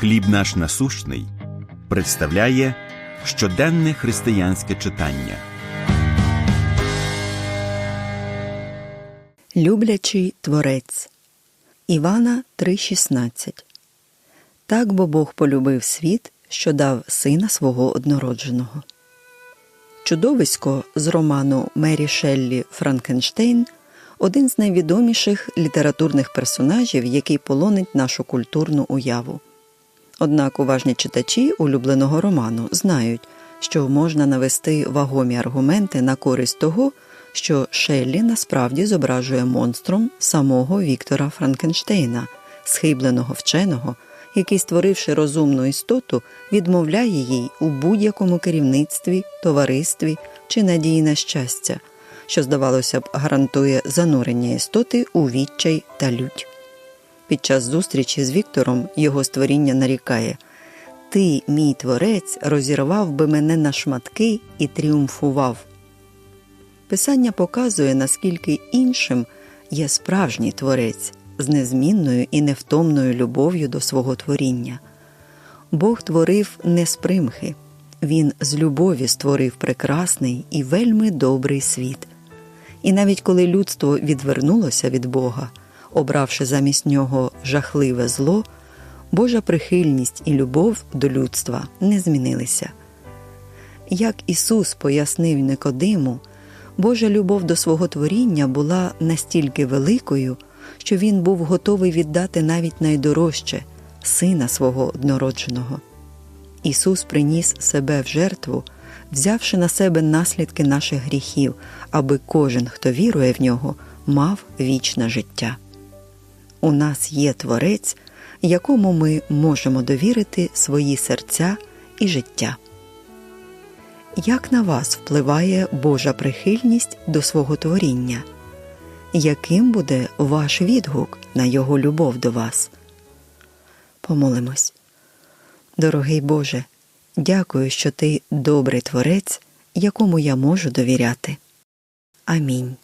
Хліб наш насущний представляє щоденне християнське читання. Люблячий творець Івана 3:16 Так бо Бог полюбив світ, що дав сина свого однородженого. Чудовисько з роману Мері Шеллі Франкенштейн один з найвідоміших літературних персонажів, який полонить нашу культурну уяву. Однак уважні читачі улюбленого роману знають, що можна навести вагомі аргументи на користь того, що Шеллі насправді зображує монстром самого Віктора Франкенштейна, схибленого вченого, який, створивши розумну істоту, відмовляє їй у будь-якому керівництві, товаристві чи надії на щастя, що, здавалося б, гарантує занурення істоти у відчай та лють. Під час зустрічі з Віктором його створіння нарікає Ти, мій творець, розірвав би мене на шматки і тріумфував. Писання показує, наскільки іншим є справжній творець з незмінною і невтомною любов'ю до свого творіння. Бог творив не з примхи, Він з любові створив прекрасний і вельми добрий світ. І навіть коли людство відвернулося від Бога, обравши замість нього жахливе зло, Божа прихильність і любов до людства не змінилися. Як Ісус пояснив Никодиму, Божа любов до свого творіння була настільки великою, що Він був готовий віддати навіть найдорожче сина свого однородженого. Ісус приніс себе в жертву, взявши на себе наслідки наших гріхів, аби кожен, хто вірує в нього, мав вічне життя. У нас є Творець, якому ми можемо довірити свої серця і життя. Як на вас впливає Божа прихильність до свого творіння? Яким буде ваш відгук на Його любов до вас? Помолимось. Дорогий Боже, дякую, що Ти добрий творець, якому я можу довіряти. Амінь.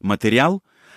Матеріал